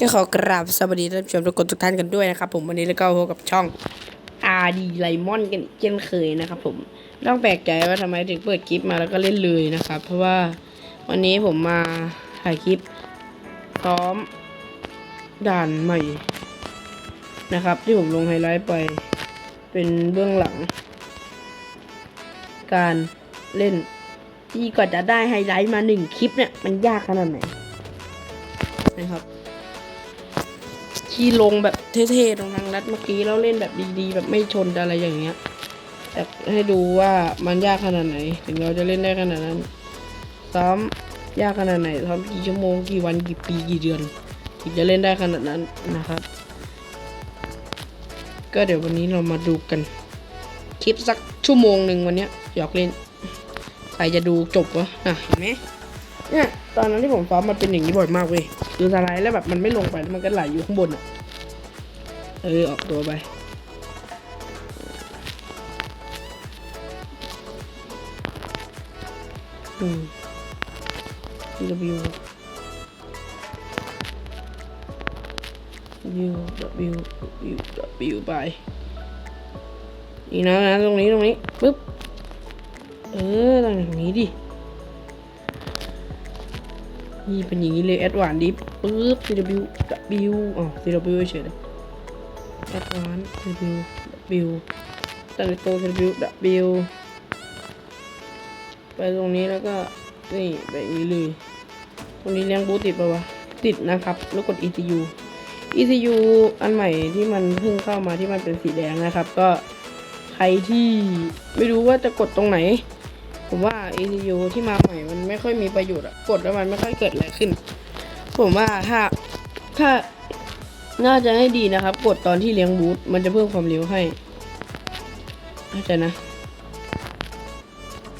ก็ขอกราบสวัสดีท่านผู้ชมทุกคนทุกท่านกันด้วยนะครับ ผมวันนี้เราก็พบกับช่อง RD ไลมอนกันอีกเช่นเคยนะครับ ผมต้องแปลกใจว่าทำไมถึงเปิดคลิปมาแล้วก็เล่นเลยนะครับ เพราะว่าวันนี้ผมมาถ่ายคลิปซ้อมด่านใหม่นะครับ ที่ผมลงไฮไลท์ไป เป็นเบื้องหลัง การเล่นที่กว่าจะได้ไฮไลท์มาหนึ่งคลิปเนี่ยมันยากขนาดไหนนะครับ ที่ลงแบบเท่ๆตรงทางรัดเมื่อกี้แล้วเล่นแบบดีๆ แบบไม่ชนอะไรอย่างเงี้ยอยากให้ดูว่ามันยากขนาดไหน ถึงเราจะเล่นได้ขนาดนั้น ซ้อมยากขนาดไหนซ้อมกี่ชั่วโมงกี่วันกี่ปีกี่เดือนถึงจะเล่นได้ขนาดนั้นนะครับ ก็เดี๋ยววันนี้เรามาดูกัน คลิปสักชั่วโมงหนึ่งวันเนี้ยอยากเล่นใครจะดูจบวะนะเห็นไหม เนี่ยตอนนั้นที่ผมซ้อมมันเป็นอย่างนี้บ่อยมากเว้ยคือสไลด์แล้วแบบมันไม่ลงไปมันก็ไหลอยู่ข้างบนอะเออออกตัวไปอืม W W W W W ไปนี่นะนะตรงนี้ตรงนี้ปึ๊บเออตรงนี้ดิ นี่เป็นอย่างนี้เลยแอดวานดิปึ๊บ CW W อ๋อ CW เฉยเลยแอดวาน CW W ตั้งตัว CW W ไปตรงนี้แล้วก็ นี่แบบนี้เลย ตรงนี้เลี้ยงบูติดปะวะ ติดนะครับ แล้วกด ECU ECU อันใหม่ที่มันเพิ่งเข้ามาที่มันเป็นสีแดงนะครับ ก็ใครที่ไม่รู้ว่าจะกดตรงไหน ผมว่า ECU ที่มาใหม่มันไม่ค่อยมีประโยชน์อะกดแล้วมันไม่ค่อยเกิดอะไรขึ้น ผมว่าถ้าถ้าน่าจะให้ดีนะครับ กดตอนที่เลี้ยงบูทมันจะเพิ่มความเร็วให้เข้าใจนะ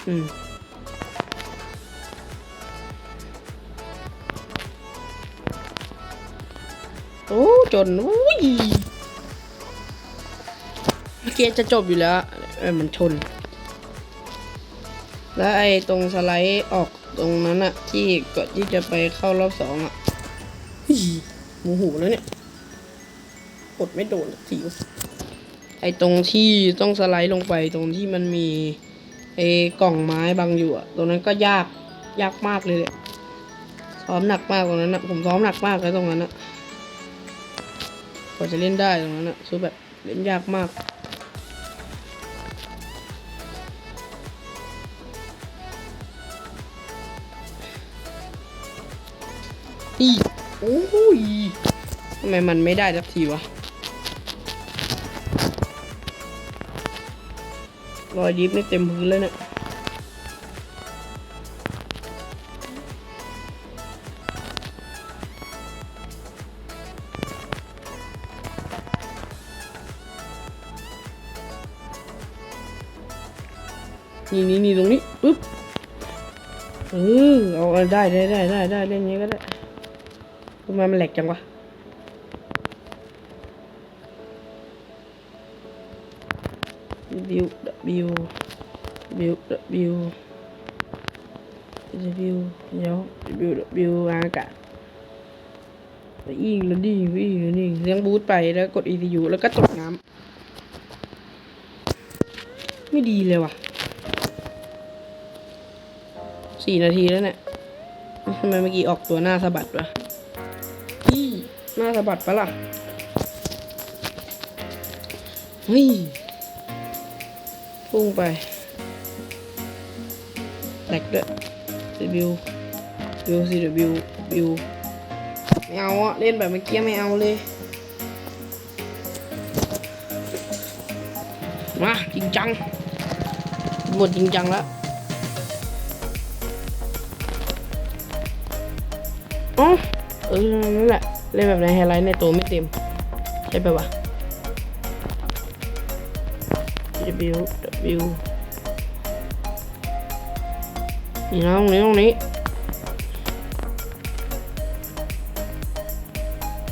อืมโอ้จนอุ้ยเมื่อกี้จะจบอยู่แล้วเออมันชน แล้วไอ้ตรงสไลด์ออกตรงนั้นอะที่ก่อนที่จะไปเข้ารอบสองอะโมโหแล้วเนี่ยกดไม่โดนสักทีวไอ้ตรงที่ต้องสไลด์ลงไปตรงที่มันมีไอ้กล่องไม้บังอยู่อะตรงนั้นก็ยากยากมากเลยแหละซ้อมหนักมากตรงนั้นอะผมซ้อมหนักมากเลยตรงนั้นอะกว่าจะเล่นได้ตรงนั้นอะคือแบบเล่นยากมาก อีโอ้ยทำไมมันไม่ได้สักทีวะรอยดิฟนี่เต็มพื้นแล้วเนี่ยนี่นี่นี่ตรงนี้ปึ๊บเออเอาเอาได้ได้ได้ได้ได้เล่นอย่างนี้ก็ได้ ทำไมมันแหลกจังวะวิววิววิววิววิวเดี๋ยววิววิวอากาศอีกแล้วดิอีกแล้วนี่เลี้ยงบูทไปแล้วกด ECU แล้วก็ตกน้ำไม่ดีเลยว่ะสี่นาทีแล้วเนี่ยทำไมเมื่อกี้ออกตัวหน้าสะบัดวะ หน้าสะบัดปะล่ะ เฮ้ย พุ่งไปแหลกด้วยวิววิวสิวิววิวไม่เอาอะเล่นแบบเมื่อกี้ไม่เอาเลย มา จริงจัง หมดจริงจังแล้วอ๋อเออนั่นแหละ เล่นแบบในไฮไลท์ในตัวไม่เต็มใช่ปะวะ W W นี่นะตรงนี้ตรงนี้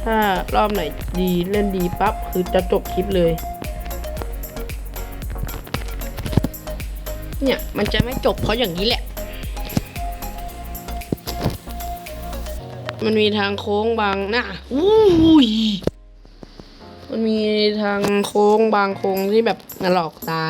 ถ้ารอบไหนดีเล่นดีปั๊บ คือจะจบคลิปเลย เนี่ย มันจะไม่จบเพราะอย่างนี้แหละ มันมีทางโค้งบางหน้าอุ้ยมันมีทางโค้งบางโค้งที่แบบน่าหลอกตา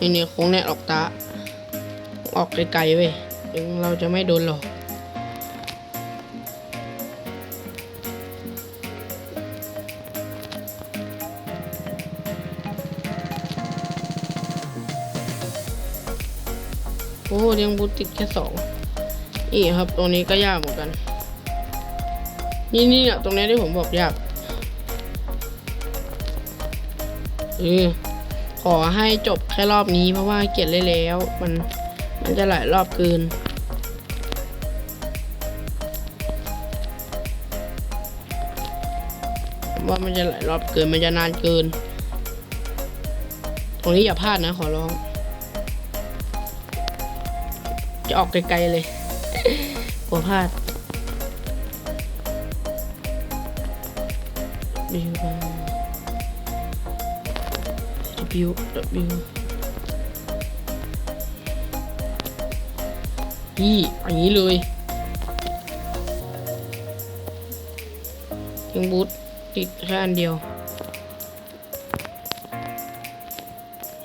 นี่นี่โค้งเนี่ยออกตา ออกไกลๆเว้ยถึงเราจะไม่โดนหลอกโอ้เลี้ยงบูติดแค่สองนี่ครับ ตรงนี้ก็ยากเหมือนกัน นี่นี่อะตรงนี้ที่ผมบอกยากเออ ขอให้จบแค่รอบนี้เพราะว่าเกียดเลยแล้ว มันมันจะหลายรอบเกินว่ามันจะหลายรอบเกินมันจะนานเกิน ตรงนี้อย่าพลาดนะขอร้อง จะออกไกลๆเลยกลัวพลาดบิวบา W W นี่อย่างนี้เลยยังบูทติดแค่อันเดียว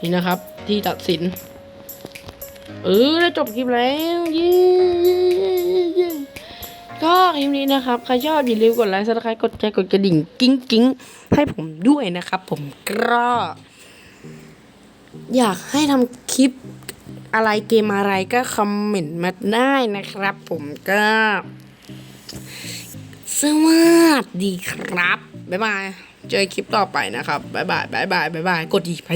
นี่นะครับที่ตัดสิน เออได้จบคลิปแล้วย้เย้ก็คลิปนี้นะครับ ใครชอบอย่าลืมกดไลค์ซับสไครต์กดแชร์กดกระดิ่ง กิ้งกิ้งให้ผมด้วยนะครับ ผมก็ อยากให้ทำคลิปอะไรเกมอะไรก็คอมเมนต์มาได้นะครับผมก็สวัสดีครับ บ๊ายบาย เจอคลิปต่อไปนะครับ บ๊ายบาย บ๊ายบาย บ๊ายบาย กดดีไป